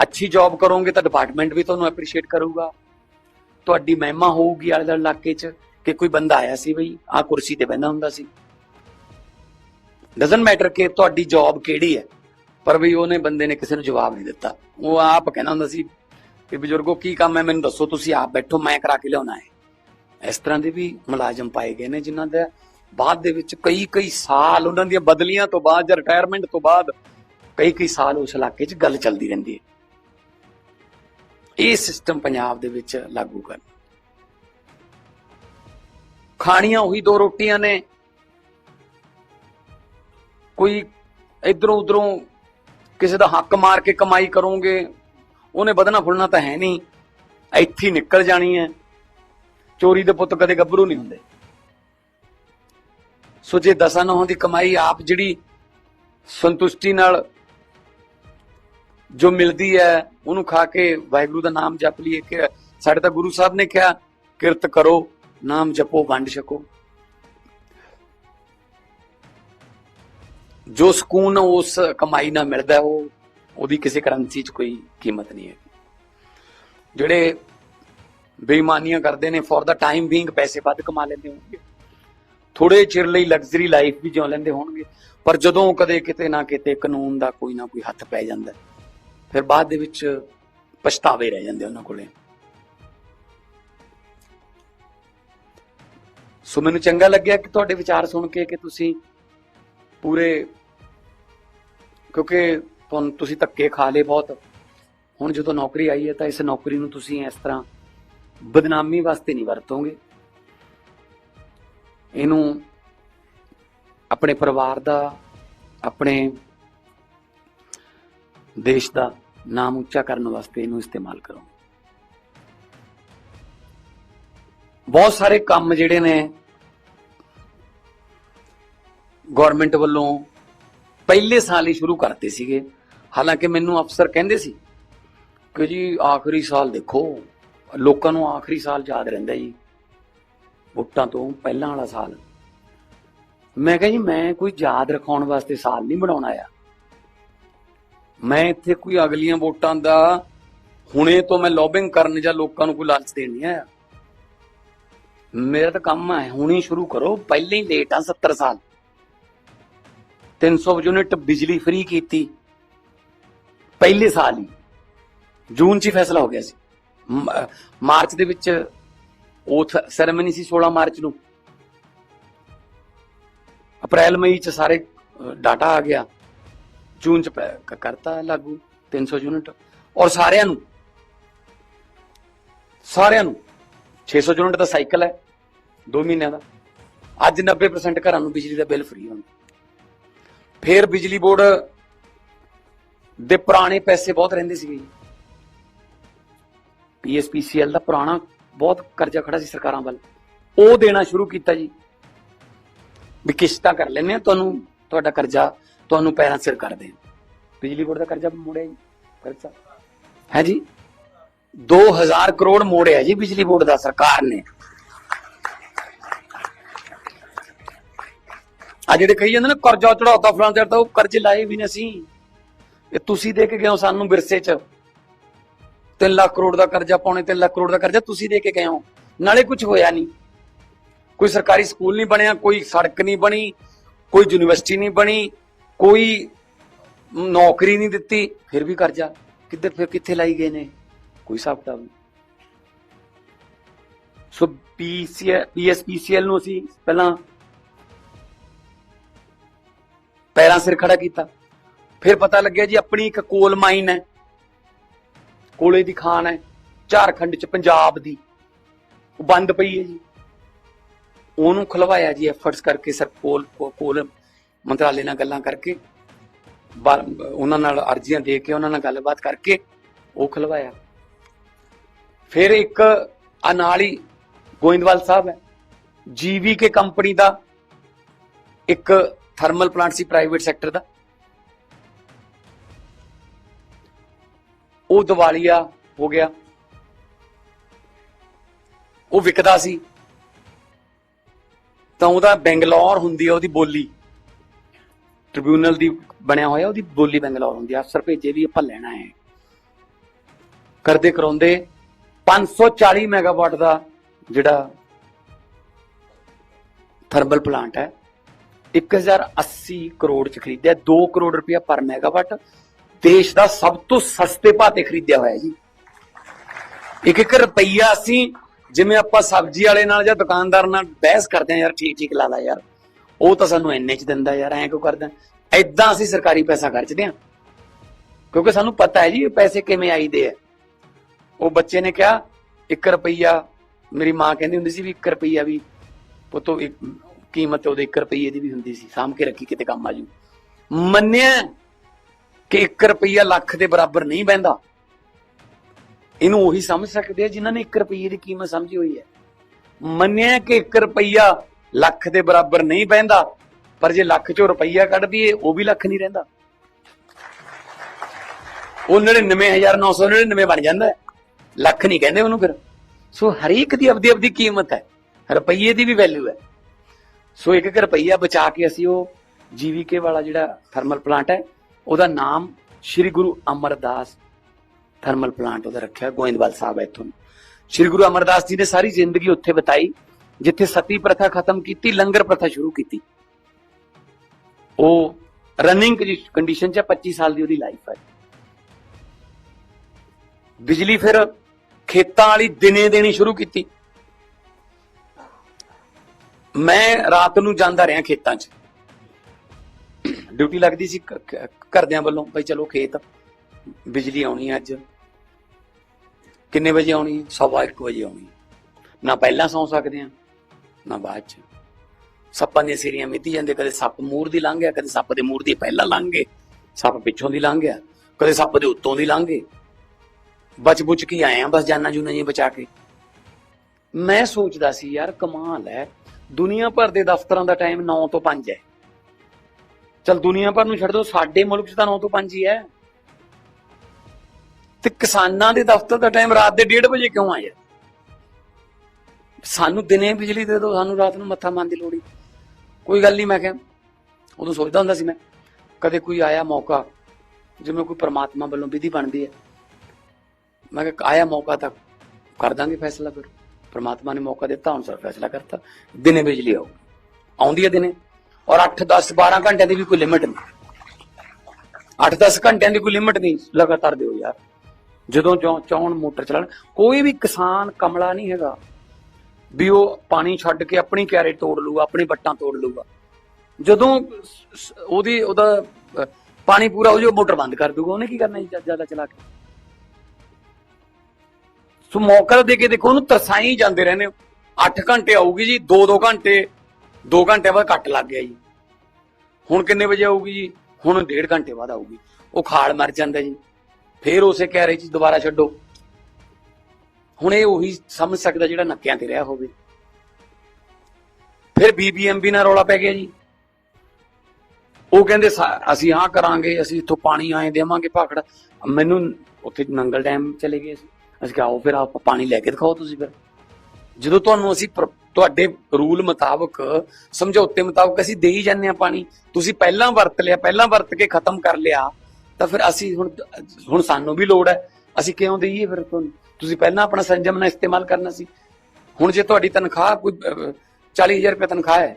ਅੱਛੀ ਜੌਬ ਕਰੋਗੇ ਤਾਂ ਡਿਪਾਰਟਮੈਂਟ ਵੀ ਤੁਹਾਨੂੰ ਐਪਰੀਸ਼ੀਏਟ ਕਰੂਗਾ। ਤੁਹਾਡੀ ਮਹਿਮਾ ਹੋਊਗੀ ਆਲੇ ਦੁਆਲੇ ਇਲਾਕੇ 'ਚ ਕਿ ਕੋਈ ਬੰਦਾ ਆਇਆ ਸੀ ਬਈ ਆ ਕੁਰਸੀ ਤੇ ਬੈਠਾ ਹੁੰਦਾ ਸੀ। ਡਸਨਟ ਮੈਟਰ ਕਿ ਤੁਹਾਡੀ ਜੌਬ ਕਿਹੜੀ ਹੈ, ਪਰ ਵੀ ਉਹਨੇ ਬੰਦੇ ਨੇ ਕਿਸੇ ਨੂੰ ਜਵਾਬ ਨਹੀਂ ਦਿੱਤਾ। ਉਹ ਆਪ ਕਹਿੰਦਾ ਹੁੰਦਾ ਸੀ ਕਿ ਬਜ਼ੁਰਗੋ, ਕੀ ਕੰਮ ਹੈ? ਮੈਨੂੰ ਦੱਸੋ, ਤੁਸੀਂ ਆਪ ਬੈਠੋ, ਮੈਂ ਕਰਾ ਕੇ ਲਿਆਉਣਾ ਹੈ। ਇਸ ਤਰ੍ਹਾਂ ਦੇ ਵੀ ਮੁਲਾਜ਼ਮ ਪਾਏ ਗਏ ਨੇ ਜਿਨ੍ਹਾਂ ਦਾ ਬਾਅਦ ਦੇ ਵਿੱਚ ਕਈ ਕਈ ਸਾਲ ਉਹਨਾਂ ਦੀਆਂ ਬਦਲੀਆਂ ਤੋਂ ਬਾਅਦ ਜਾਂ ਰਿਟਾਇਰਮੈਂਟ ਤੋਂ ਬਾਅਦ ਕਈ ਕਈ ਸਾਲ ਉਸ ਇਲਾਕੇ 'ਚ ਗੱਲ ਚੱਲਦੀ ਰਹਿੰਦੀ ਹੈ। ਇਹ ਸਿਸਟਮ ਪੰਜਾਬ ਦੇ ਵਿੱਚ ਲਾਗੂ ਕਰਨ। ਖਾਣੀਆਂ ਉਹੀ ਦੋ ਰੋਟੀਆਂ ਨੇ। ਕੋਈ ਇਧਰੋਂ ਉਧਰੋਂ ਕਿਸੇ ਦਾ ਹੱਕ ਮਾਰ ਕੇ ਕਮਾਈ ਕਰੋਗੇ, ਉਹਨੇ ਵਧਣਾ ਫੁੱਲਣਾ ਤਾਂ ਹੈ ਨਹੀਂ। ਇੱਥੇ ਨਿਕਲ ਜਾਣੀ ਹੈ। ਚੋਰੀ ਦੇ ਪੁੱਤ ਕਦੇ ਗੱਭਰੂ ਨਹੀਂ ਹੁੰਦੇ। ਸੋ ਜੇ ਦਸਾਂ ਨੌਂ ਦੀ ਕਮਾਈ ਆਪ ਜਿਹੜੀ ਸੰਤੁਸ਼ਟੀ ਨਾਲ ਜੋ ਮਿਲਦੀ ਹੈ, ਉਹਨੂੰ ਖਾ ਕੇ ਵਾਹਿਗੁਰੂ ਦਾ ਨਾਮ ਜਪ ਲਈਏ ਕਿ ਸਾਡੇ ਤਾਂ ਗੁਰੂ ਸਾਹਿਬ ਨੇ ਕਿਹਾ, ਕਿਰਤ ਕਰੋ, ਨਾਮ ਜਪੋ, ਵੰਡ ਛਕੋ। ਜੋ ਸਕੂਨ ਉਸ ਕਮਾਈ ਨਾਲ ਮਿਲਦਾ ਉਹ ਉਹਦੀ ਕਿਸੇ ਕਰੰਸੀ 'ਚ ਕੋਈ ਕੀਮਤ ਨਹੀਂ ਹੈ। ਜਿਹੜੇ ਬੇਈਮਾਨੀਆਂ ਕਰਦੇ ਨੇ ਫॉर ਦਾ ਟਾਈਮ ਬੀਇੰਗ ਪੈਸੇ ਵੱਧ ਕਮਾ ਲੈਂਦੇ ਹੋਣਗੇ। ਥੋੜੇ ਚਿਰ ਲਈ ਲਗਜ਼ਰੀ ਲਾਈਫ ਵੀ ਜਿਉ ਲੈਂਦੇ ਹੋਣਗੇ, ਪਰ ਜਦੋਂ ਕਦੇ ਕਿਤੇ ਨਾ ਕਿਤੇ ਕਾਨੂੰਨ ਦਾ ਕੋਈ ਨਾ ਕੋਈ ਹੱਥ ਪੈ ਜਾਂਦਾ ਫਿਰ ਬਾਅਦ ਦੇ ਵਿੱਚ ਪਛਤਾਵੇ ਰਹਿ ਜਾਂਦੇ ਉਹਨਾਂ ਕੋਲੇ। ਸੋ ਮੈਨੂੰ ਚੰਗਾ ਲੱਗਿਆ ਕਿ ਤੁਹਾਡੇ ਵਿਚਾਰ ਸੁਣ ਕੇ ਕਿ ਤੁਸੀਂ ਪੂਰੇ ਕਿਉਂਕਿ ਤੁਹਾਨੂੰ ਤੁਸੀਂ ਧੱਕੇ ਖਾ ਲਏ ਬਹੁਤ। ਹੁਣ ਜਦੋਂ ਨੌਕਰੀ ਆਈ ਹੈ ਤਾਂ ਇਸ ਨੌਕਰੀ ਨੂੰ ਤੁਸੀਂ ਇਸ ਤਰ੍ਹਾਂ ਬਦਨਾਮੀ ਵਾਸਤੇ ਨਹੀਂ ਵਰਤੋਗੇ। ਇਹਨੂੰ ਆਪਣੇ ਪਰਿਵਾਰ ਦਾ, ਆਪਣੇ ਦੇਸ਼ ਦਾ ਨਾਮ ਉੱਚਾ ਕਰਨ ਵਾਸਤੇ ਇਹਨੂੰ ਇਸਤੇਮਾਲ ਕਰੋ। ਬਹੁਤ ਸਾਰੇ ਕੰਮ ਜਿਹੜੇ ਨੇ ਗਵਰਨਮੈਂਟ ਵੱਲੋਂ ਪਹਿਲੇ ਸਾਲ ਹੀ ਸ਼ੁਰੂ ਕਰਤੇ ਸੀਗੇ। ਹਾਲਾਂਕਿ ਮੈਨੂੰ ਅਫਸਰ ਕਹਿੰਦੇ ਸੀ ਕਿ ਜੀ ਆਖਰੀ ਸਾਲ ਦੇਖੋ, ਲੋਕਾਂ ਨੂੰ ਆਖਰੀ ਸਾਲ ਯਾਦ ਰਹਿੰਦਾ ਜੀ, ਵੋਟਾਂ ਤੋਂ ਪਹਿਲਾਂ ਵਾਲਾ ਸਾਲ। ਮੈਂ ਕਿਹਾ ਜੀ, ਮੈਂ ਕੋਈ ਯਾਦ ਰਖਾਉਣ ਵਾਸਤੇ ਸਾਲ ਨਹੀਂ ਬਣਾਉਣਾ ਆ ਮੈਂ ਇੱਥੇ ਕੋਈ ਅਗਲੀਆਂ ਵੋਟਾਂ ਦਾ ਹੁਣੇ ਤੋਂ ਮੈਂ ਲੌਬਿੰਗ ਕਰਨ ਜਾਂ ਲੋਕਾਂ ਨੂੰ ਕੋਈ ਲਾਲਚ ਦੇਣ ਨਹੀਂ ਆਇਆ। ਮੇਰਾ ਤਾਂ ਕੰਮ ਹੈ, ਹੁਣੇ ਸ਼ੁਰੂ ਕਰੋ, ਪਹਿਲੇ ਹੀ ਲੇਟ ਆ 70 ਸਾਲ। 300 ਯੂਨਿਟ ਬਿਜਲੀ ਫ੍ਰੀ ਕੀਤੀ। ਪਹਿਲੇ ਸਾਲ ਹੀ। ਜੂਨ 'ਚ ਹੀ ਫੈਸਲਾ ਹੋ ਗਿਆ ਸੀ। ਮਾਰਚ ਦੇ ਵਿੱਚ ਓਥ ਸੈਰੇਮਨੀ ਸੀ 16 ਮਾਰਚ ਨੂੰ। ਅਪ੍ਰੈਲ, ਮਈ 'ਚ ਸਾਰੇ ਡਾਟਾ ਆ ਗਿਆ। ਜੂਨ 'ਚ ਪੈ- ਕ- ਕਰਤਾ ਲਾਗੂ 300 ਯੂਨਿਟ। ਔਰ ਸਾਰਿਆਂ ਨੂੰ ਸਾਰਿਆਂ ਨੂੰ 600 ਯੂਨਿਟ ਦਾ ਸਾਈਕਲ ਹੈ 2 ਮਹੀਨਿਆਂ ਦਾ। ਅੱਜ 90% ਘਰਾਂ ਨੂੰ ਬਿਜਲੀ ਦਾ ਬਿੱਲ ਫ੍ਰੀ ਹੁੰਦਾ ਫਿਰ ਬਿਜਲੀ ਬੋਰਡ ਦੇ ਪੁਰਾਣੇ ਪੈਸੇ ਬਹੁਤ ਰਹਿੰਦੇ ਸੀਗੇ ਪੀਐਸਪੀਸੀਐਲ ਦਾ ਪੁਰਾਣਾ ਬਹੁਤ ਕਰਜ਼ਾ ਖੜਾ ਸੀ ਸਰਕਾਰਾਂ ਵੱਲ। ਉਹ ਦੇਣਾ ਸ਼ੁਰੂ ਕੀਤਾ ਜੀ। ਵੀ ਕਿਸ਼ਤਾਂ ਕਰ ਲੈਂਦੇ ਆ ਤੁਹਾਨੂੰ ਤੁਹਾਡਾ ਕਰਜ਼ਾ ਤੁਹਾਨੂੰ ਪੈਰਾਂ ਸਿਰ ਕਰਦੇ ਆ ਬਿਜਲੀ ਬੋਰਡ ਦਾ ਕਰਜ਼ਾ ਮੋੜਿਆ ਜੀ, ਕਰਜ਼ਾ। ਹੈ ਜੀ? 2000 ਕਰੋੜ ਮੋੜਿਆ ਜੀ ਬਿਜਲੀ ਬੋਰਡ ਦਾ ਸਰਕਾਰ ਨੇ। ਆ ਜਿਹੜੇ ਕਹੀ ਜਾਂਦੇ ਨੇ, ਕਰਜ਼ਾ ਚੜਾਉਤਾ ਫਲਾਂ ਤੇ, ਉਹ ਕਰਜ਼ੇ ਲਾਏ ਵੀ ਨਹੀਂ ਅਸੀਂ। ਇਹ ਤੁਸੀਂ ਦੇ ਕੇ ਗਏ ਹੋ ਸਾਨੂੰ ਵਿਰਸੇ ਚ। 3 ਲੱਖ ਕਰੋੜ ਦਾ ਕਰਜ਼ਾ ਪਾਉਣੇ 3 ਲੱਖ ਕਰੋੜ ਦਾ ਕਰਜ਼ਾ ਤੁਸੀਂ ਦੇ ਕੇ ਗਏ ਹੋ। ਨਾਲੇ ਕੁਝ ਹੋਇਆ ਨਹੀਂ ਕੋਈ ਸਰਕਾਰੀ ਸਕੂਲ ਨਹੀਂ ਬਣਿਆ, ਕੋਈ ਸੜਕ ਨਹੀਂ ਬਣੀ, ਕੋਈ ਯੂਨੀਵਰਸਿਟੀ ਨਹੀਂ ਬਣੀ ਕੋਈ ਨੌਕਰੀ ਨਹੀਂ ਦਿੱਤੀ, ਫਿਰ ਵੀ ਕਰਜ਼ਾ। ਕਿੱਧਰ, ਫਿਰ ਕਿੱਥੇ ਲਾਈ ਗਏ ਨੇ? ਕੋਈ ਹਿਸਾਬ ਕਿਤਾਬ ਨਹੀਂ। ਸੋ ਪੀਸੀਐਲ ਪੀਐਸਪੀਸੀਐਲ ਨੂੰ ਅਸੀਂ ਪਹਿਲਾਂ ਪੈਰਾਂ ਸਿਰ ਖੜਾ ਕੀਤਾ। ਫਿਰ ਪਤਾ ਲੱਗਿਆ ਜੀ, ਆਪਣੀ ਇੱਕ ਕੋਲ ਮਾਈਨ ਹੈ। ਕੋਲੇ ਦੀ ਖਾਨ ਹੈ, ਝਾਰਖੰਡ ਚ, ਪੰਜਾਬ ਦੀ। ਉਹ ਬੰਦ ਪਈ ਹੈ ਜੀ। ਉਹਨੂੰ ਖਲਵਾਇਆ ਜੀ ਐਫਰਟਸ ਕਰਕੇ ਸਰ ਕੋਲ ਕੋਲ ਮੰਤਰਾਲੇ ਨਾਲ ਗੱਲਾਂ ਕਰਕੇ, ਬਾ- ਉਹਨਾਂ ਨਾਲ ਅਰਜ਼ੀਆਂ ਦੇ ਕੇ, ਉਹਨਾਂ ਨਾਲ ਗੱਲਬਾਤ ਕਰਕੇ ਉਹ ਖਲਵਾਇਆ। ਫਿਰ ਇੱਕ ਆ ਨਾਲ ਹੀ ਗੋਇੰਦਵਾਲ ਸਾਹਿਬ ਹੈ। ਜੀਵੀਕੇ ਕੰਪਨੀ ਦਾ ਇੱਕ ਥਰਮਲ ਪਲਾਂਟ ਸੀ ਪ੍ਰਾਈਵੇਟ ਸੈਕਟਰ ਦਾ। ਉਹ ਦਿਵਾਲੀਆ ਹੋ ਗਿਆ। ਉਹ ਵਿਕਦਾ ਸੀ। ਤਾਂ ਉਹਦਾ ਬੈਂਗਲੌਰ ਹੁੰਦੀ ਆ ਉਹਦੀ ਬੋਲੀ। ਟ੍ਰਿਬਿਊਨਲ ਦੀ ਬਣਿਆ ਹੋਇਆ, ਉਹਦੀ ਬੋਲੀ ਬੈਂਗਲੌਰ ਹੁੰਦੀ ਆ। ਅਫਸਰ ਭੇਜੇ ਵੀ ਆਪਾਂ ਲੈਣਾ ਹੈ। ਕਰਦੇ ਕਰਾਉਂਦੇ 540 ਮੈਗਾਵਾਟ ਦਾ ਜਿਹੜਾ ਥਰਮਲ ਪਲਾਂਟ ਹੈ 1080 ਕਰੋੜ ਚ ਖਰੀਦਿਆ 2 ਕਰੋੜ ਰੁਪਇਆ ਪਰ ਮੈਗਾਵਾਟ ਦੇਸ਼ ਦਾ ਸਭ ਤੋਂ ਸਸਤੇ ਭਾਅ ਤੇ ਖਰੀਦਿਆ ਹੋਇਆ ਜੀ। ਇੱਕ ਇੱਕ ਰੁਪਈਆ ਅਸੀਂ ਜਿਵੇਂ ਆਪਾਂ ਸਬਜ਼ੀ ਵਾਲੇ ਨਾਲ ਜਾਂ ਦੁਕਾਨਦਾਰ ਨਾਲ ਬਹਿਸ ਕਰਦੇ ਆ ਯਾਰ ਠੀਕ ਠੀਕ ਲਾ ਲਾ ਯਾਰ। ਉਹ ਤਾਂ ਸਾਨੂੰ ਇੰਨੇ ਚ ਦਿੰਦਾ ਯਾਰ, ਐਂ ਕਿਉਂ ਕਰਦਾ? ਐਦਾਂ ਅਸੀਂ ਸਰਕਾਰੀ ਪੈਸਾ ਖਰਚਦੇ ਆ ਕਿਉਂਕਿ ਸਾਨੂੰ ਪਤਾ ਹੈ ਜੀ ਇਹ ਪੈਸੇ ਕਿਵੇਂ ਆਈਦੇ ਆ। ਉਹ ਬੱਚੇ ਨੇ ਕਿਹਾ 1 ਰੁਪਈਆ, ਮੇਰੀ ਮਾਂ ਕਹਿੰਦੀ ਹੁੰਦੀ ਸੀ ਵੀ 1 ਰੁਪਈਆ ਵੀ, ਪੁੱਤੋ ਇੱਕ ਕੀਮਤ ਉਹਦੇ 1 ਰੁਪਈਏ ਦੀ ਵੀ ਹੁੰਦੀ ਸੀ, ਸਾਂਭ ਕੇ ਰੱਖੀ ਕਿਤੇ ਕੰਮ ਆ ਜੂ। ਮੰਨਿਆ ਕਿ 1 ਰੁਪਈਆ ਲੱਖ ਦੇ ਬਰਾਬਰ ਨਹੀਂ ਬਹਿੰਦਾ। ਇਹਨੂੰ ਉਹੀ ਸਮਝ ਸਕਦੇ ਆ ਜਿਨ੍ਹਾਂ ਨੇ 1 ਰੁਪਈਏ ਦੀ ਕੀਮਤ ਸਮਝੀ ਹੋਈ ਹੈ। ਮੰਨਿਆ ਕਿ 1 ਰੁਪਈਆ ਲੱਖ ਦੇ ਬਰਾਬਰ ਨਹੀਂ ਬਹਿੰਦਾ, ਪਰ ਜੇ ਲੱਖ ਚੋਂ ਰੁਪਈਆ ਕੱਢ ਦਈਏ, ਉਹ ਵੀ ਲੱਖ ਨਹੀਂ ਰਹਿੰਦਾ। ਉਹ 99999 ਬਣ ਜਾਂਦਾ ਲੱਖ ਨਹੀਂ ਕਹਿੰਦੇ ਉਹਨੂੰ ਫਿਰ। ਸੋ ਹਰੇਕ ਦੀ ਆਪਦੀ ਆਪਦੀ ਕੀਮਤ ਹੈ। ਰੁਪਈਏ ਦੀ ਵੀ ਵੈਲਿਊ ਹੈ। ਸੋ ਇੱਕ ਇੱਕ ਰੁਪਈਆ ਬਚਾ ਕੇ ਅਸੀਂ ਉਹ ਜੀਵੀਕੇ ਵਾਲਾ ਜਿਹੜਾ ਥਰਮਲ ਪਲਾਂਟ ਹੈ, ਉਹਦਾ ਨਾਮ ਸ੍ਰੀ ਗੁਰੂ ਅਮਰਦਾਸ ਥਰਮਲ ਪਲਾਂਟ ਉਹਦਾ ਰੱਖਿਆ, ਗੋਇੰਦਵਾਲ ਸਾਹਿਬ ਹੈ ਇੱਥੋਂ। ਸ੍ਰੀ ਗੁਰੂ ਅਮਰਦਾਸ ਜੀ ਨੇ ਸਾਰੀ ਜ਼ਿੰਦਗੀ ਉੱਥੇ ਬਿਤਾਈ। ਜਿੱਥੇ ਸਤੀ ਪ੍ਰਥਾ ਖਤਮ ਕੀਤੀ ਲੰਗਰ ਪ੍ਰਥਾ ਸ਼ੁਰੂ ਕੀਤੀ। ਉਹ ਰਨਿੰਗ ਕੰਡੀਸ਼ਨ 'ਚ ਹੈ, 25 ਸਾਲ ਦੀ ਉਹਦੀ ਲਾਈਫ ਹੈ। ਬਿਜਲੀ ਫਿਰ ਖੇਤਾਂ ਵਾਲੀ ਦਿਨੇ ਦੇਣੀ ਸ਼ੁਰੂ ਕੀਤੀ। ਮੈਂ ਰਾਤ ਨੂੰ ਜਾਂਦਾ ਰਿਹਾ ਖੇਤਾਂ 'ਚ। ਡਿਊਟੀ ਲੱਗਦੀ ਸੀ ਘਰਦਿਆਂ ਵੱਲੋਂ ਬਈ ਚਲੋ ਖੇਤ ਬਿਜਲੀ ਆਉਣੀ ਅੱਜ। ਕਿੰਨੇ ਵਜੇ ਆਉਣੀ ਹੈ? ਸਵਾ 1 ਵਜੇ ਆਉਣੀ ਨਾ ਪਹਿਲਾਂ ਸੌਂ ਸਕਦੇ ਆ ਨਾ ਬਾਅਦ 'ਚ। ਸੱਪਾਂ ਦੀਆਂ ਸਿਰੀਆਂ ਮਿੱਤੀ ਜਾਂਦੇ ਕਦੇ ਸੱਪ ਮੂਰ ਦੀ ਲੰਘ ਗਿਆ, ਕਦੇ ਸੱਪ ਦੇ ਮੂਰ ਦੀ ਪਹਿਲਾਂ ਲੰਘ ਗਏ। ਸੱਪ ਪਿੱਛੋਂ ਦੀ ਲੰਘ ਗਿਆ, ਕਦੇ ਸੱਪ ਦੇ ਉੱਤੋਂ ਦੀ ਲੰਘ ਗਏ। ਬਚ ਬੁਚ ਕੇ ਆਏ ਆ ਬਸ ਜਾਨਾਂ ਜੂਨਾਂ ਜੀ ਬਚਾ ਕੇ? ਮੈਂ ਸੋਚਦਾ ਸੀ, ਯਾਰ ਕਮਾਲ ਹੈ, ਦੁਨੀਆ ਭਰ ਦੇ ਦਫ਼ਤਰਾਂ ਦਾ ਟਾਈਮ 9 ਤੋਂ 5 ਹੈ। ਚਲ ਦੁਨੀਆ ਭਰ ਨੂੰ ਛੱਡ ਦੋ, ਸਾਡੇ ਮੁਲਕ 'ਚ ਤਾਂ 9 ਤੋਂ 5 ਹੀ ਹੈ। ਤੇ ਕਿਸਾਨਾਂ ਦੇ ਦਫ਼ਤਰ ਦਾ ਟਾਈਮ ਰਾਤ ਦੇ 1:30 ਵਜੇ ਕਿਉਂ ਆ ਆਇਆ? ਸਾਨੂੰ ਦਿਨੇ ਬਿਜਲੀ ਦੇ ਦਿਓ, ਸਾਨੂੰ ਰਾਤ ਨੂੰ ਮੱਥਾ ਮਾਰਨ ਦੀ ਲੋੜ ਹੀ। ਕੋਈ ਗੱਲ ਨਹੀਂ, ਮੈਂ ਕਿਹਾ, ਉਦੋਂ ਸੋਚਦਾ ਹੁੰਦਾ ਸੀ ਮੈਂ, ਕਦੇ ਕੋਈ ਆਇਆ ਮੌਕਾ, ਜਿਵੇਂ ਕੋਈ ਪਰਮਾਤਮਾ ਵੱਲੋਂ ਵਿਧੀ ਬਣਦੀ ਹੈ। ਮੈਂ ਕਿਹਾ, ਆਇਆ ਮੌਕਾ ਤਾਂ ਕਰ ਦਾਂਗੇ ਫੈਸਲਾ ਫਿਰ। ਪ੍ਰਮਾਤਮਾ ਨੇ ਮੌਕਾ ਦਿੱਤਾ, ਹੁਣ ਸਰ ਫੈਸਲਾ ਕਰਤਾ। ਦਿਨੇ ਬਿਜਲੀ ਆਉ ਆਉਂਦੀ ਹੈ ਦਿਨੇ। ਔਰ 8 10 12 ਘੰਟਿਆਂ ਦੀ ਵੀ ਕੋਈ ਲਿਮਿਟ ਨਹੀਂ। 8 10 ਘੰਟਿਆਂ ਦੀ ਕੋਈ ਲਿਮਿਟ ਨਹੀਂ, ਲਗਾਤਾਰ ਦਿਓ ਯਾਰ। ਜਦੋਂ ਚਾਹ- ਚਾਹੁਣ ਮੋਟਰ ਚਲਾਣ ਕੋਈ ਵੀ ਕਿਸਾਨ ਕਮਲਾ ਨਹੀਂ ਹੈਗਾ। ਵੀ ਉਹ ਪਾਣੀ ਛੱਡ ਕੇ ਆਪਣੀ ਕਿਆਰੇ ਤੋੜ ਲੂਗਾ, ਆਪਣੀ ਵੱਟਾਂ ਤੋੜ ਲੂਗਾ। ਜਦੋਂ ਉਹਦੀ, ਉਹਦਾ ਪਾਣੀ ਪੂਰਾ ਹੋ ਜਾਊ, ਮੋਟਰ ਬੰਦ ਕਰ ਦੂਗਾ। ਉਹਨੇ ਕੀ ਕਰਨਾ ਜੀ ਜ਼ਿਆਦਾ ਚਲਾ ਕੇ? ਸੋ ਮੌਕਾ ਦੇ ਕੇ ਦੇਖੋ, ਉਹਨੂੰ ਤਰਸਾਈ ਜਾਂਦੇ ਰਹਿੰਦੇ ਹੋ। 8 ਘੰਟੇ ਆਊਗੀ ਜੀ 2-2 ਘੰਟੇ 2 ਘੰਟੇ ਬਾਅਦ ਕੱਟ ਲੱਗ ਗਿਆ ਜੀ। ਹੁਣ ਕਿੰਨੇ ਵਜੇ ਆਊਗੀ ਜੀ? ਹੁਣ 1.5 ਘੰਟੇ ਬਾਅਦ ਆਊਗੀ। ਉਹ ਖਾਲ ਮਰ ਜਾਂਦਾ ਜੀ। ਫੇਰ ਉਸੇ ਕਹਿ ਰਹੇ ਜੀ ਦੁਬਾਰਾ ਛੱਡੋ। ਹੁਣ ਇਹ ਉਹੀ ਸਮਝ ਸਕਦਾ ਜਿਹੜਾ ਨੱਕਿਆਂ ਤੇ ਰਿਹਾ ਹੋਵੇ। ਫਿਰ ਬੀਬੀਐਮਬੀ ਨਾਲ ਰੌਲਾ ਪੈ ਗਿਆ ਜੀ। ਉਹ ਕਹਿੰਦੇ ਅਸੀਂ ਹਾਂ ਕਰਾਂਗੇ, ਅਸੀਂ ਇੱਥੋਂ ਪਾਣੀ ਆਏ ਦੇਵਾਂਗੇ ਭਾਖੜਾ। ਮੈਨੂੰ ਉੱਥੇ ਨੰਗਲ ਡੈਮ ਚਲੇ ਗਏ ਸੀ ਅਸੀਂ ਕਿਹਾ, ਆਓ ਫਿਰ ਆਪ ਪਾਣੀ ਲੈ ਕੇ ਦਿਖਾਓ ਤੁਸੀਂ ਫਿਰ। ਜਦੋਂ ਤੁਹਾਨੂੰ ਅਸੀਂ ਤੁਹਾਡੇ ਰੂਲ ਮੁਤਾਬਕ, ਸਮਝੌਤੇ ਮੁਤਾਬਕ ਅਸੀਂ ਦੇਈ ਜਾਂਦੇ ਆ ਪਾਣੀ। ਤੁਸੀਂ ਪਹਿਲਾਂ ਵਰਤ ਲਿਆ, ਪਹਿਲਾਂ ਵਰਤ ਕੇ ਖਤਮ ਕਰ ਲਿਆ, ਤਾਂ ਫਿਰ ਅਸੀਂ ਹੁਣ ਹੁਣ ਸਾਨੂੰ ਵੀ ਲੋੜ ਹੈ। ਅਸੀਂ ਕਿਉਂ ਦੇਈਏ ਫਿਰ ਤੁਹਾਨੂੰ? ਤੁਸੀਂ ਪਹਿਲਾਂ ਆਪਣਾ ਸੰਜਮ ਨਾਲ ਇਸਤੇਮਾਲ ਕਰਨਾ ਸੀ। ਹੁਣ ਜੇ ਤੁਹਾਡੀ ਤਨਖਾਹ ਕੋਈ 40000 ਰੁਪਏ ਤਨਖਾਹ ਹੈ,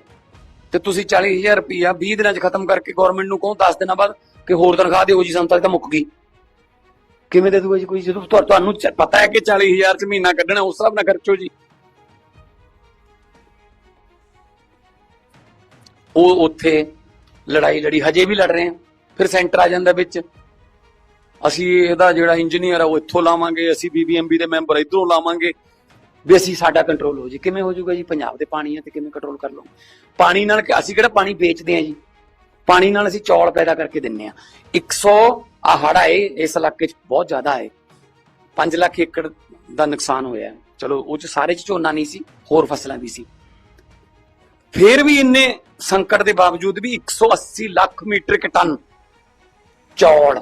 ਤੇ ਤੁਸੀਂ 40000 ਰੁਪਇਆ 20 ਦਿਨਾਂ 'ਚ ਖਤਮ ਕਰਕੇ ਗਵਰਨਮੈਂਟ ਨੂੰ ਕਹੋ 10 ਦਿਨਾਂ ਬਾਅਦ ਕਿ ਹੋਰ ਤਨਖਾਹ ਦਿਓ, ਜੀ ਸਾਨੂੰ ਤਾਂ ਮੁੱਕ ਗਈ। ਕਿਵੇਂ ਦੇ ਦੂਗਾ ਜੀ ਕੋਈ, ਜਦੋਂ ਤੁਹਾਨੂੰ ਪਤਾ ਹੈ ਕਿ 40000 ਚ ਮਹੀਨਾ ਕੱਢਣਾ, ਉਸ ਹਿਸਾਬ ਨਾਲ ਖਰਚੋ ਜੀ। ਉਹ ਉੱਥੇ ਲੜਾਈ ਲੜੀ, ਹਜੇ ਵੀ ਲੜ ਰਹੇ ਆ। ਫਿਰ ਸੈਂਟਰ ਆ ਜਾਂਦਾ ਵਿੱਚ। ਅਸੀਂ ਇਹਦਾ ਜਿਹੜਾ ਇੰਜੀਨੀਅਰ ਆ, ਉਹ ਇੱਥੋਂ ਲਾਵਾਂਗੇ, ਅਸੀਂ ਬੀਬੀਐਮਬੀ ਦੇ ਮੈਂਬਰ ਇਧਰੋਂ ਲਾਵਾਂਗੇ। ਵੀ ਅਸੀਂ ਸਾਡਾ ਕੰਟਰੋਲ ਹੋ ਜੀ। ਕਿਵੇਂ ਹੋ ਜਾਊਗਾ ਜੀ? ਪੰਜਾਬ ਦੇ ਪਾਣੀ ਆ ਤੇ ਕਿਵੇਂ ਕੰਟਰੋਲ ਕਰ ਲਓ ਪਾਣੀ ਨਾਲ ਅਸੀਂ ਕਿਹੜਾ ਪਾਣੀ ਵੇਚਦੇ ਆ ਜੀ? ਪਾਣੀ ਨਾਲ ਅਸੀਂ ਚੌਲ ਪੈਦਾ ਕਰਕੇ ਦਿੰਨੇ ਆ। 100 ਆ ਹੜ੍ਹ ਏ ਇਸ ਇਲਾਕੇ 'ਚ ਬਹੁਤ ਜ਼ਿਆਦਾ ਹੈ 5 ਲੱਖ ਏਕੜ ਦਾ ਨੁਕਸਾਨ ਹੋਇਆ। ਚਲੋ, ਉਹ 'ਚ ਸਾਰੇ 'ਚ ਝੋਨਾ ਨਹੀਂ ਸੀ, ਹੋਰ ਫਸਲਾਂ ਵੀ ਸੀ। ਫਿਰ ਵੀ ਇੰਨੇ ਸੰਕਟ ਦੇ ਬਾਵਜੂਦ ਵੀ 180 ਲੱਖ ਮੀਟ੍ਰਿਕ ਟਨ ਚੌਲ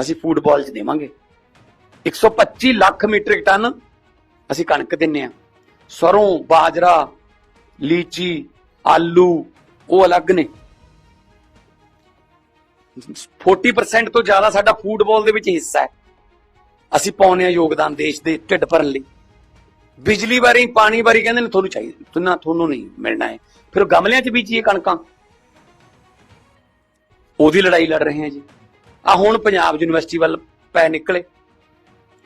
ਅਸੀਂ ਫੂਡ 'ਚ ਦੇਵਾਂਗੇ। 125 ਲੱਖ ਮੀਟ੍ਰਿਕ ਟਨ ਅਸੀਂ ਕਣਕ ਦਿੰਨੇ ਆ। ਸਰੋਂ, ਬਾਜਰਾ, ਲੀਚੀ, ਆਲੂ, ਉਹ ਅਲੱਗ ਨੇ। 40% ਤੋਂ ਜ਼ਿਆਦਾ ਸਾਡਾ ਫੂਡ ਦੇ ਵਿੱਚ ਹਿੱਸਾ ਹੈ। ਅਸੀਂ ਪਾਉਨੇ ਆ ਯੋਗਦਾਨ ਦੇਸ਼ ਦੇ ਢਿੱਡ ਭਰਨ ਲਈ। ਬਿਜਲੀ ਬਾਰੇ ਪਾਣੀ ਬਾਰੇ ਕਹਿੰਦੇ ਨੇ, ਤੁਹਾਨੂੰ ਚਾਹੀਦਾ ਤੁਨਾ ਤੁਹਾਨੂੰ ਨਹੀਂ ਮਿਲਣਾ ਹੈ। ਫਿਰ ਉਹ ਗਮਲਿਆਂ 'ਚ ਬੀਜੀਏ ਕਣਕਾਂ। ਉਹਦੀ ਲੜਾਈ ਲੜ ਰਹੇ ਹਾਂ ਜੀ। ਆ ਹੁਣ ਪੰਜਾਬ ਯੂਨੀਵਰਸਿਟੀ ਵੱਲ ਪੈ ਨਿਕਲੇ।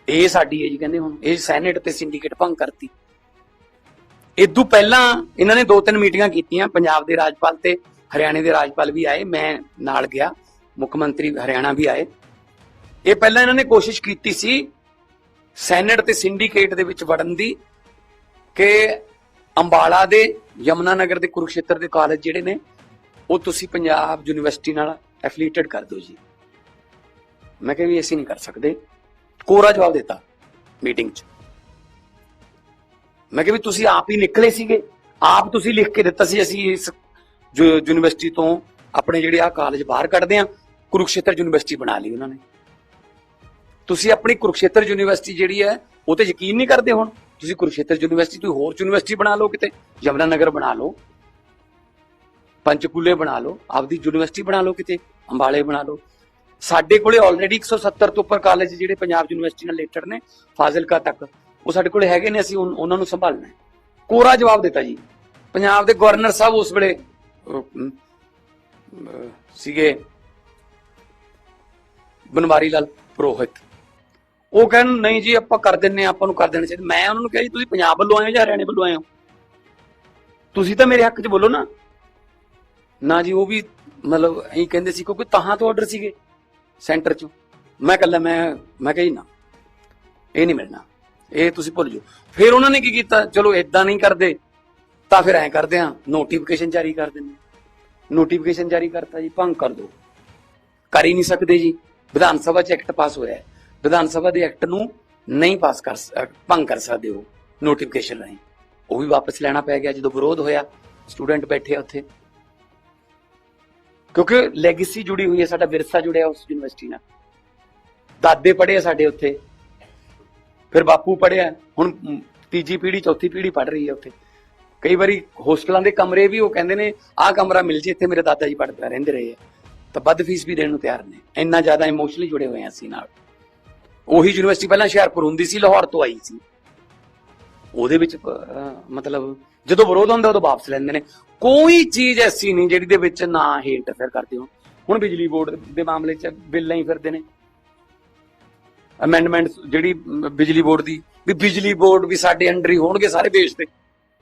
ਇਹ ਸਾਡੀ ਹੈ ਜੀ ਕਹਿੰਦੇ ਹੁਣ, ਇਹ ਸੈਨੇਟ ਤੇ ਸਿੰਡੀਕੇਟ ਭੰਗ ਕਰਤੀ। ਇਦੋਂ ਪਹਿਲਾਂ ਇਹਨਾਂ ਨੇ ਦੋ ਤਿੰਨ ਮੀਟਿੰਗਾਂ ਕੀਤੀਆਂ, ਪੰਜਾਬ ਦੇ ਰਾਜਪਾਲ ਤੇ ਹਰਿਆਣੇ ਦੇ ਰਾਜਪਾਲ ਵੀ ਆਏ, ਮੈਂ ਨਾਲ ਗਿਆ, ਮੁੱਖ ਮੰਤਰੀ ਹਰਿਆਣਾ ਵੀ ਆਏ। ਇਹ ਪਹਿਲਾਂ ਇਹਨਾਂ ਨੇ ਕੋਸ਼ਿਸ਼ ਕੀਤੀ ਸੀ ਸੈਨੇਟ ਤੇ ਸਿੰਡੀਕੇਟ ਦੇ ਵਿੱਚ ਵੜਨ ਦੀ ਕਿ ਅੰਬਾਲਾ ਦੇ ਯਮਨਾ ਨਗਰ ਦੇ ਕੁਰੂਕਸ਼ੇਤਰ ਦੇ ਕਾਲਜ ਜਿਹੜੇ ਨੇ, ਉਹ ਤੁਸੀਂ ਪੰਜਾਬ ਯੂਨੀਵਰਸਿਟੀ ਨਾਲ ਐਫੀਲੀਏਟਡ ਕਰ ਦਿਓ ਜੀ। ਮੈਂ ਕਿਹਾ ਵੀ ਅਸੀਂ ਨਹੀਂ ਕਰ ਸਕਦੇ। ਕੋਰਾ ਜਵਾਬ ਦਿੱਤਾ ਮੀਟਿੰਗ 'ਚ। ਮੈਂ ਕਿਹਾ ਵੀ ਤੁਸੀਂ ਆਪ ਹੀ ਨਿਕਲੇ ਸੀਗੇ। ਆਪ ਤੁਸੀਂ ਲਿਖ ਕੇ ਦਿੱਤਾ ਸੀ, ਅਸੀਂ ਇਸ ਜੋ ਯੂਨੀਵਰਸਿਟੀ ਤੋਂ ਆਪਣੇ ਜਿਹੜੇ ਆ ਕਾਲਜ ਬਾਹਰ ਕੱਢਦੇ ਆ ਕੁਰੂਕਸ਼ੇਤਰ ਯੂਨੀਵਰਸਿਟੀ ਬਣਾ ਲਈ ਉਹਨਾਂ ਨੇ। ਤੁਸੀਂ ਆਪਣੀ ਕੁਰੂਕਸ਼ੇਤਰ ਯੂਨੀਵਰਸਿਟੀ ਜਿਹੜੀ ਹੈ, ਉਹ ਤੇ ਯਕੀਨ ਨਹੀਂ ਕਰਦੇ ਹੁਣ। ਤੁਸੀਂ ਕੁਰੂਕਸ਼ੇਤਰ ਯੂਨੀਵਰਸਿਟੀ ਕੋਈ ਹੋਰ ਯੂਨੀਵਰਸਿਟੀ ਬਣਾ ਲਓ ਕਿਤੇ। ਯਮਨਾ ਨਗਰ ਬਣਾ ਲਓ। ਪੰਚਕੂਲੇ ਬਣਾ ਲਓ। ਆਪਦੀ ਯੂਨੀਵਰਸਿਟੀ ਬਣਾ ਲਓ ਕਿਤੇ। ਅੰਬਾਲੇ ਬਣਾ ਲਓ। ਸਾਡੇ ਕੋਲੇ ਆਲਰੇਡੀ 170 ਤੋਂ ਉੱਪਰ ਕਾਲਜ ਜਿਹੜੇ ਪੰਜਾਬ ਯੂਨੀਵਰਸਿਟੀ ਨਾਲ ਰਿਲੇਟਡ ਨੇ ਫਾਜ਼ਿਲਕਾ ਤੱਕ ਉਹ ਸਾਡੇ ਕੋਲੇ ਹੈਗੇ ਨੇ ਅਸੀਂ ਉਹਨਾਂ ਨੂੰ ਸੰਭਾਲਣਾ ਹੈ। ਕੋਰਾ ਜਵਾਬ ਦਿੱਤਾ ਜੀ। ਪੰਜਾਬ ਦੇ ਗਵਰਨਰ ਸਾਹਿਬ ਉਸ ਵੇਲੇ ਸੀਗੇ ਬਨਵਾਰੀ ਲਾਲ ਪੁਰੋਹਿਤ। ਉਹ ਕਹਿਣ ਨਹੀਂ ਜੀ ਆਪਾਂ ਕਰ ਦਿੰਨੇ ਹਾਂ, ਆਪਾਂ ਨੂੰ ਕਰ ਦੇਣਾ ਚਾਹੀਦਾ। ਮੈਂ ਉਹਨਾਂ ਨੂੰ ਕਿਹਾ ਜੀ ਤੁਸੀਂ ਪੰਜਾਬ ਵੱਲੋਂ ਆਏ ਹੋ ਜਾਂ ਹਰਿਆਣੇ ਵੱਲੋਂ ਆਏ ਹੋ? ਤੁਸੀਂ ਤਾਂ ਮੇਰੇ ਹੱਕ 'ਚ ਬੋਲੋ ਨਾ। ਨਾ ਜੀ ਉਹ ਵੀ ਮਤਲਬ ਐਂ ਕਹਿੰਦੇ ਸੀ ਕਿਉਂਕਿ ਤਾਹਾਂ ਤੋਂ ਆਰਡਰ ਸੀਗੇ। ਸੈਂਟਰ 'ਚੋਂ। ਮੈਂ ਕੱਲਾ ਮੈਂ ਮੈਂ ਕਹੀ ਨਾ, ਇਹ ਨਹੀਂ ਮਿਲਣਾ। ਇਹ ਤੁਸੀਂ ਭੁੱਲ ਜਾਓ। ਫਿਰ ਉਹਨਾਂ ਨੇ ਕੀ ਕੀਤਾ? ਚਲੋ ਇਦਾਂ ਨਹੀਂ ਕਰਦੇ, ਤਾਂ ਫਿਰ ਐਂ ਕਰਦੇ ਆ ਨੋਟੀਫਿਕੇਸ਼ਨ ਜਾਰੀ ਕਰ ਦਿੰਦੇ ਨੋਟੀਫਿਕੇਸ਼ਨ ਜਾਰੀ ਕਰਤਾ ਜੀ, ਭੰਗ ਕਰ ਦਿਓ ਕਰ ਹੀ ਨਹੀਂ ਸਕਦੇ ਜੀ। ਵਿਧਾਨ ਸਭਾ 'ਚ ਐਕਟ ਪਾਸ ਹੋਇਆ ਹੈ। ਵਿਧਾਨ ਸਭਾ ਦੇ ਐਕਟ ਨੂੰ ਨਹੀਂ ਪਾਸ ਕਰ ਭੰਗ ਕਰ ਸਕਦੇ ਹੋ ਨੋਟੀਫਿਕੇਸ਼ਨ ਰਾਹੀਂ। ਉਹ ਵੀ ਵਾਪਸ ਲੈਣਾ ਪੈ ਗਿਆ ਜਦੋਂ ਵਿਰੋਧ ਹੋਇਆ। ਸਟੂਡੈਂਟ ਬੈਠੇ ਆ ਉੱਥੇ। ਕਿਉਂਕਿ ਲੈਗੇਸੀ ਜੁੜੀ ਹੋਈ ਹੈ, ਸਾਡਾ ਵਿਰਸਾ ਜੁੜਿਆ ਉਸ ਯੂਨੀਵਰਸਿਟੀ ਨਾਲ। ਦਾਦੇ ਪੜ੍ਹੇ ਆ ਸਾਡੇ ਉੱਥੇ। ਫਿਰ ਬਾਪੂ ਪੜ੍ਹਿਆ, ਹੁਣ ਤੀਜੀ ਪੀੜ੍ਹੀ, ਚੌਥੀ ਪੀੜ੍ਹੀ ਪੜ੍ਹ ਰਹੀ ਹੈ ਉੱਥੇ। ਕਈ ਵਾਰੀ ਹੋਸਟਲਾਂ ਦੇ ਕਮਰੇ ਵੀ ਉਹ ਕਹਿੰਦੇ ਨੇ, ਆਹ ਕਮਰਾ ਮਿਲ ਜੇ, ਇੱਥੇ ਮੇਰੇ ਦਾਦਾ ਜੀ ਪੜ੍ਹਦੇ ਰਹਿੰਦੇ ਰਹੇ ਆ। ਤਾਂ ਵੱਧ ਫੀਸ ਵੀ ਦੇਣ ਨੂੰ ਤਿਆਰ ਨੇ। ਇੰਨਾ ਜ਼ਿਆਦਾ ਇਮੋਸ਼ਨਲੀ ਜੁੜੇ ਹੋਏ ਆ ਅਸੀਂ ਨਾਲ। ਉਹੀ ਯੂਨੀਵਰਸਿਟੀ ਪਹਿਲਾਂ ਹੁਸ਼ਿਆਰਪੁਰ ਹੁੰਦੀ ਸੀ, ਲਾਹੌਰ ਤੋਂ ਆਈ ਸੀ। ਉਹਦੇ ਵਿੱਚ ਮਤਲਬ ਜਦੋਂ ਵਿਰੋਧ ਹੁੰਦਾ, ਉਦੋਂ ਵਾਪਸ ਲੈਂਦੇ ਨੇ। ਕੋਈ ਚੀਜ਼ ਐਸੀ ਨਹੀਂ ਜਿਹੜੀ ਦੇ ਵਿੱਚ ਨਾ ਹੀ ਇੰਟਰਫੇਅਰ ਕਰਦੇ ਹੋ ਹੁਣ ਬਿਜਲੀ ਬੋਰਡ ਦੇ ਮਾਮਲੇ 'ਚ ਬਿੱਲਾਂ ਹੀ ਫਿਰਦੇ ਨੇ। ਅਮੈਂਡਮੈਂਟ ਜਿਹੜੀ ਬਿਜਲੀ ਬੋਰਡ ਦੀ, ਵੀ ਬਿਜਲੀ ਬੋਰਡ ਵੀ ਸਾਡੇ ਅੰਡਰ ਹੀ ਹੋਣਗੇ ਸਾਰੇ ਦੇਸ਼ ਤੇ